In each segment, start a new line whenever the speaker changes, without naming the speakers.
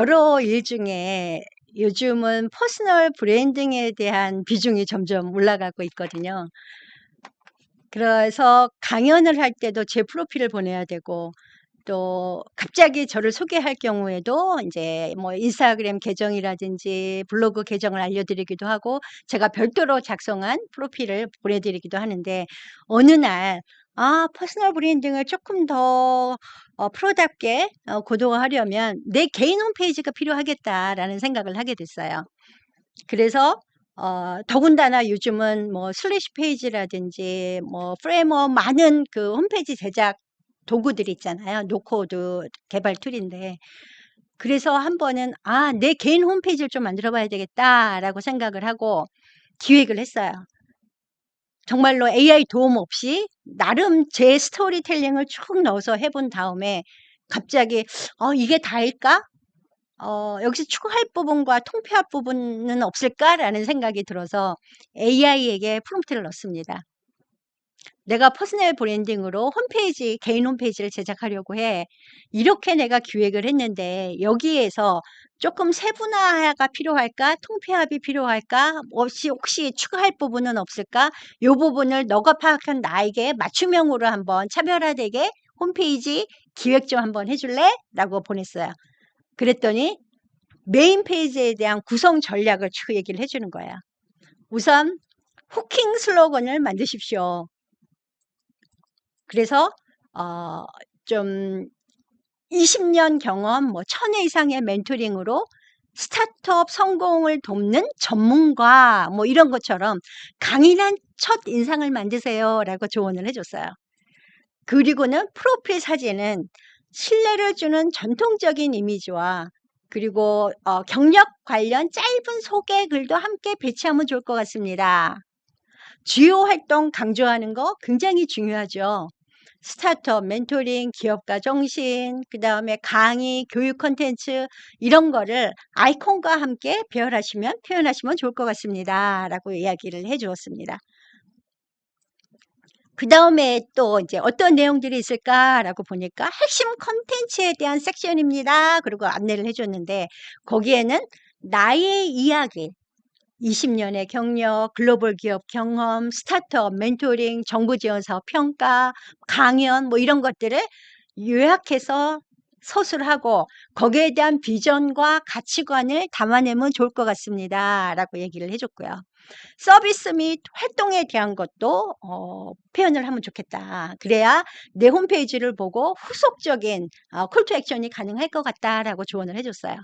여러 일 중에 요즘은 퍼스널 브랜딩에 대한 비중이 점점 올라가고 있거든요. 그래서 강연을 할 때도 제 프로필을 보내야 되고 또 갑자기 저를 소개할 경우에도 인제 뭐 인스타그램 계정이라든지 블로그 계정을 알려드리기도 하고 제가 별도로 작성한 프로필을 보내드리기도 하는데 어느 날' 아 퍼스널 브랜딩을 쪼끔 더어 프로답게 어 고도화하려면 내 개인 홈페이지가 필요하겠다.'라는 생각을 하게 됐어요. 그래서 어 더군다나 요즘은 뭐 슬래시 페이지라든지 뭐 프레임워크 많은 그 홈페이지 제작 도구들이 있잖아요. 노코드 개발 툴인데 그래서 한 번은 '아 내 개인 홈페이지를 좀 만들어 봐야 되겠다.'라고 생각을 하고 기획을 했어요. 정말로 AI 도움 없이 나름 제 스토리텔링을 쭉 넣어서 해본 다음에 갑자기 '어 이게 다일까? 어 여기서 추가할 부분과 통폐합 부분은 없을까?'라는 생각이 들어서 AI에게 프롬프트를 넣습니다. " 내가 퍼스널 브랜딩으로 홈페이지 개인 홈페이지를 제작하려고 해. 이렇게 내가 기획을 했는데 여기에서 쪼끔 세분화가 필요할까? 통폐합이 필요할까? 없이 혹시 추가할 부분은 없을까? 요 부분을 너가 파악한 나에게 맞춤형으로 한번 차별화되게 홈페이지 기획 좀 한번 해 줄래?"라고 보냈어요. 그랬더니 메인 페이지에 대한 구성 전략을 쭉 얘기를 해 주는 거예요. 우선 후킹 슬로건을 만드십시오. 그래서 어 좀 20년 경험 뭐 1000회 이상의 멘토링으로 스타트업 성공을 돕는 전문가 뭐 이런 것처럼 "강인한 첫 인상을 만드세요."라고 조언을 해 줬어요. 그리고는 프로필 사진은 신뢰를 주는 전통적인 이미지와 그리고 어 경력 관련 짧은 소개 글도 함께 배치하면 좋을 것 같습니다. 주요 활동 강조하는 거 굉장히 중요하죠. 스타트업, 멘토링, 기업가 정신, 그 다음에 강의, 교육 콘텐츠 이런 거를 아이콘과 함께 배열하시면 표현하시면 좋을 것 같습니다."라고 이야기를 해 주었습니다. 그 다음에 또 인제 "어떤 내용들이 있을까?"라고 보니까 "핵심 콘텐츠에 대한 섹션입니다." 그러고 안내를 해 줬는데 거기에는 나의 이야기 20 년의 경력, 글로벌 기업 경험, 스타트업 멘토링, 정부 지원 사업 평가, 강연 뭐 이런 것들을 요약해서 서술하고 "거기에 대한 비전과 가치관을 담아내면 좋을 것 같습니다."라고 얘기를 해 줬고요. 서비스 및 활동에 대한 것도 어 표현을 하면 좋겠다. 그래야 내 홈페이지를 보고 후속적인 어 콜투 액션이 가능할 것 같다라고 조언을 해 줬어요.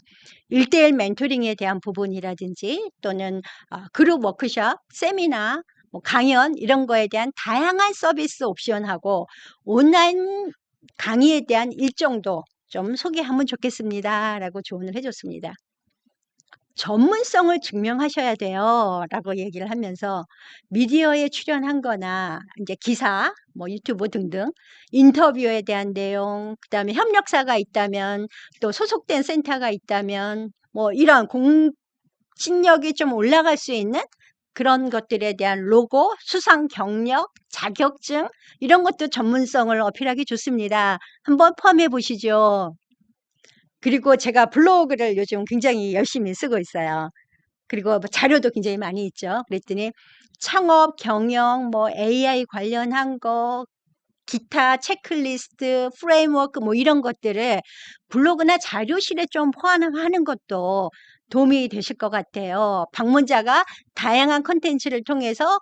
1 대1 멘토링에 대한 부분이라든지 또는 어 그룹 워크숍, 세미나, 뭐 강연 이런 거에 대한 다양한 서비스 옵션하고 온라인 강의에 대한 일정도 좀 소개하면 좋겠습니다."라고 조언을 해 줬습니다. "전문성을 증명하셔야 돼요."라고 얘기를 하면서 미디어에 출연한 거나 인제 기사 뭐 유튜브 등등 인터뷰에 대한 내용 그 다음에 협력사가 있다면 또 소속된 센터가 있다면 뭐 이런 공신력이 좀 올라갈 수 있는 그런 것들에 대한 로고, 수상 경력, 자격증 이런 것도 전문성을 어필하기 좋습니다. 한번 포함해 보시죠. 그리고 제가 블로그를 요즘 굉장히 열심히 쓰고 있어요. 그리고 뭐 자료도 굉장히 많이 있죠. 그랬더니 창업, 경영, 뭐 AI 관련한 거, 기타 체크리스트, 프레임워크 뭐 이런 것들을 블로그나 자료실에 좀 포함하는 것도 도움이 되실 것 같아요. "방문자가 다양한 콘텐츠를 통해서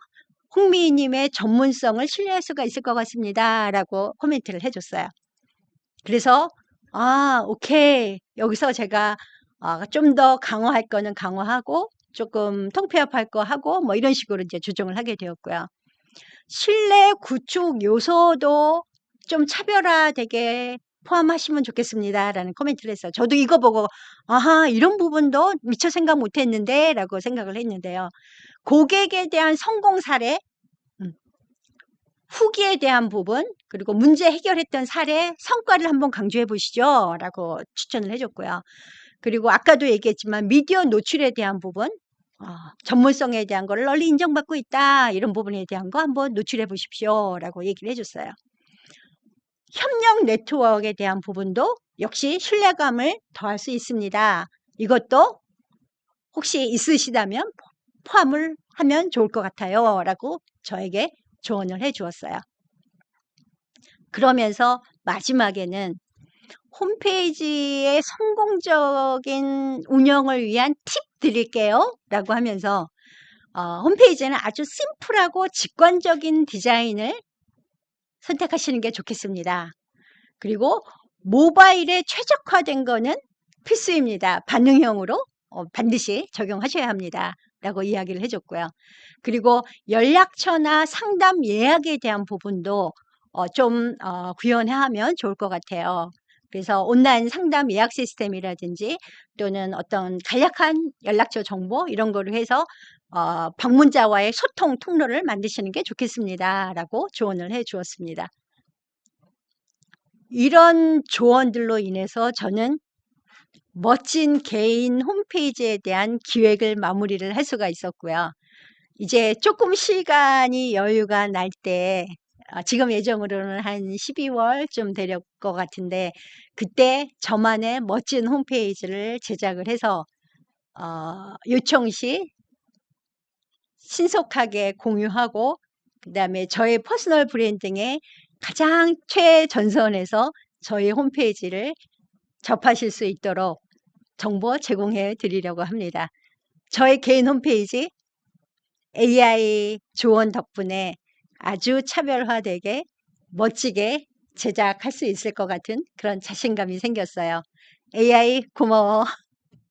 홍미 님의 전문성을 신뢰할 수가 있을 것 같습니다."라고 코멘트를 해 줬어요. 그래서 '아 오케이. 여기서 제가 아좀더 강화할 거는 강화하고 쪼끔 통폐합할 거 하고' 뭐 이런 식으로 인제 조정을 하게 되었고요. " 신뢰 구축 요소도 좀 차별화되게 포함하시면 좋겠습니다."라는 코멘트를 했어요. 저도 이거 보고 '아하 이런 부분도 미처 생각 못 했는데.'라고 생각을 했는데요. 고객에 대한 성공 사례 음. 후기에 대한 부분 그리고 문제 해결했던 사례, 성과를 한번 강조해 보시죠."라고 추천을 해 줬고요. 그리고 아까도 얘기했지만 미디어 노출에 대한 부분 어 "전문성에 대한 거를 널리 인정받고 있다. 이런 부분에 대한 거 한번 노출해 보십시오."라고 얘기를 해 줬어요. 협력 네트워크에 대한 부분도 역시 신뢰감을 더할 수 있습니다. 이것도 혹시 있으시다면 포함을 하면 좋을 것 같아요. 라고 저에게 조언을 해 주었어요. 그러면서 마지막에는 홈페이지의 성공적인 운영을 위한 팁 드릴게요. 라고 하면서 어, 홈페이지는 아주 심플하고 직관적인 디자인을 선택하시는 게 좋겠습니다. 그리고 모바일에 최적화된 거는 필수입니다. 반응형으로 어, 반드시 적용하셔야 합니다. 라고 이야기를 해줬고요. 그리고 연락처나 상담 예약에 대한 부분도 어, 좀 어, 구현하면 좋을 것 같아요. 그래서 온라인 상담 예약 시스템이라든지 또는 어떤 간략한 연락처 정보 이런 거를 해서 어, 방문자와의 소통 통로를 만드시는 게 좋겠습니다. 라고 조언을 해 주었습니다. 이런 조언들로 인해서 저는 멋진 개인 홈페이지에 대한 기획을 마무리를 할 수가 있었고요. 이제 조금 시간이 여유가 날 때, 아, 지금 예정으로는 한 12월쯤 될 것 같은데, 그때 저만의 멋진 홈페이지를 제작을 해서, 어, 요청 시 신속하게 공유하고, 그 다음에 저의 퍼스널 브랜딩에 가장 최전선에서 저희 홈페이지를 접하실 수 있도록 정보 제공해 드리려고 합니다. 저의 개인 홈페이지 AI 조언 덕분에 아주 차별화되게 멋지게 제작할 수 있을 것 같은 그런 자신감이 생겼어요. AI 고마워.